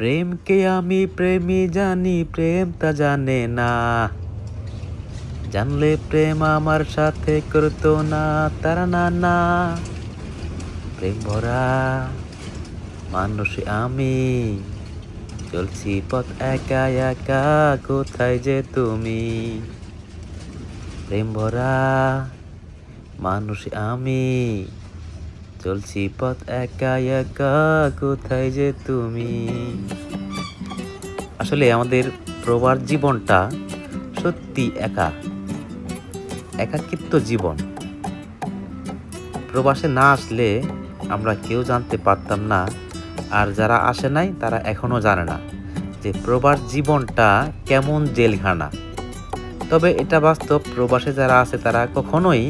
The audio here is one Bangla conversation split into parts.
প্রেমকে আমি প্রেমী জানি প্রেম তা জানে না। জানলে প্রেম আমার সাথে করতো না, তারা না না প্রেম ভরা মানুষ আমি। চলছি পথ একা একা, কোথায় যে তুমি? প্রেম ভরা মানুষ আমি। চলছি পথ একা একা, কোথায় যে তুমি? আসলে আমাদের প্রবার জীবনটা সত্যি একা, একাকিত্ব জীবন। প্রবাসে না আসলে আমরা কেউ জানতে পারতাম না, আর যারা আসে নাই তারা এখনও জানে না যে প্রবাস জীবনটা কেমন জেলখানা। তবে এটা বাস্তব, প্রবাসে যারা আছে তারা কখনোই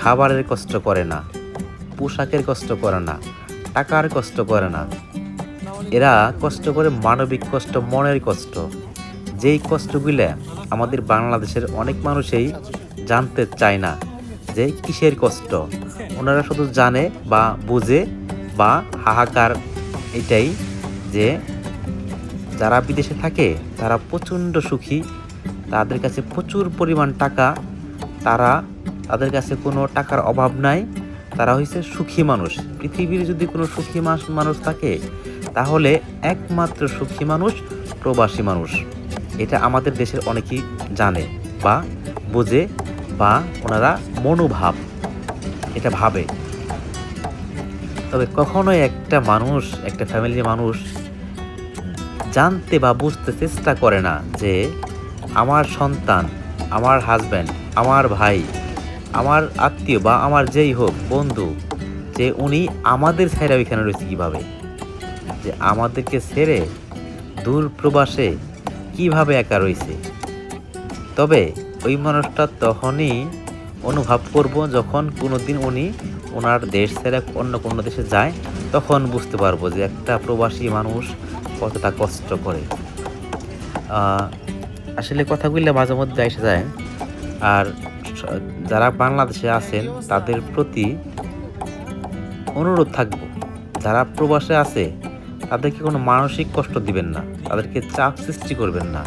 খাবারের কষ্ট করে না। পোশাকের কষ্ট করে না, টাকার কষ্ট করে না। এরা কষ্ট করে মানবিক কষ্ট, মনের কষ্ট। যেই কষ্টগুলো আমাদের বাংলাদেশের অনেক মানুষই জানতে চায় না, যে কিসের কষ্ট। ওনারা শুধু জানে বা বুঝে বা হাহাকার এটাই যে যারা বিদেশে থাকে, তারা প্রচণ্ড সুখী। তাদের কাছে প্রচুর পরিমাণ টাকা, তারা তাদের কাছে কোনো টাকার অভাব নাই। তারা হয়েছে সুখী মানুষ। পৃথিবীর যদি কোনো সুখী মানুষ থাকে, তাহলে একমাত্র সুখী মানুষ প্রবাসী মানুষ। এটা আমাদের দেশের অনেকেই জানে বা বোঝে বা ওনারা মনোভাব, এটা ভাবে। তবে কখনোই একটা মানুষ, একটা ফ্যামিলির মানুষ জানতে বা বুঝতে চেষ্টা করে না যে, আমার সন্তান, আমার হাজব্যান্ড, আমার ভাই আমার আত্মীয় বা আমার যেই হোক বন্ধু, যে উনি আমাদের ছাইরা ওইখানে রয়েছে কীভাবে? যে আমাদেরকে ছেড়ে দূর প্রবাসে কীভাবে একা রয়েছে? তবে ওই মানুষটা তখনই অনুভব করব যখন কোনো দিন উনি ওনার দেশ ছেড়ে অন্য কোনো দেশে যায়, তখন বুঝতে পারব যে একটা প্রবাসী মানুষ কতটা কষ্ট করে। আসলে কথাগুলো মাঝে মধ্যে এসে যায়। আর যারা বাংলাদেশে আছেন, তাদের প্রতি অনুরোধ থাকব। যারা প্রবাসে আছে, তাদেরকে কোনো মানসিক কষ্ট দিবেন না, তাদেরকে চাপ সৃষ্টি করবেন না।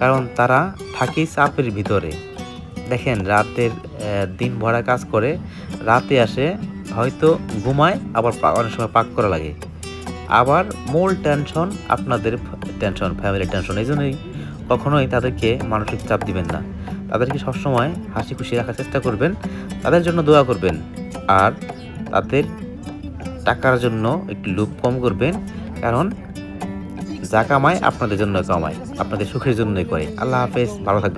কারণ তারা থাকেই চাপের ভিতরে। দেখেন, রাতের দিন ভরা কাজ করে, রাতে আসে, হয়তো ঘুমায়, আবার অনেক সময় পাক করা লাগে। আবার মূল টেনশন আপনাদের টেনশন, ফ্যামিলির টেনশন, এই জন্যই কখনোই তাদেরকে মানসিক চাপ দিবেন না। তাদেরকে সবসময় হাসি খুশি রাখার চেষ্টা করবেন, তাদের জন্য দোয়া করবেন আর তাদের টাকার জন্য একটু লুপ কম করবেন, কারণ যা কামায় আপনাদের জন্য কামায়, আপনাদের সুখের জন্যই করে। আল্লাহ হাফেজ, ভালো থাকবেন।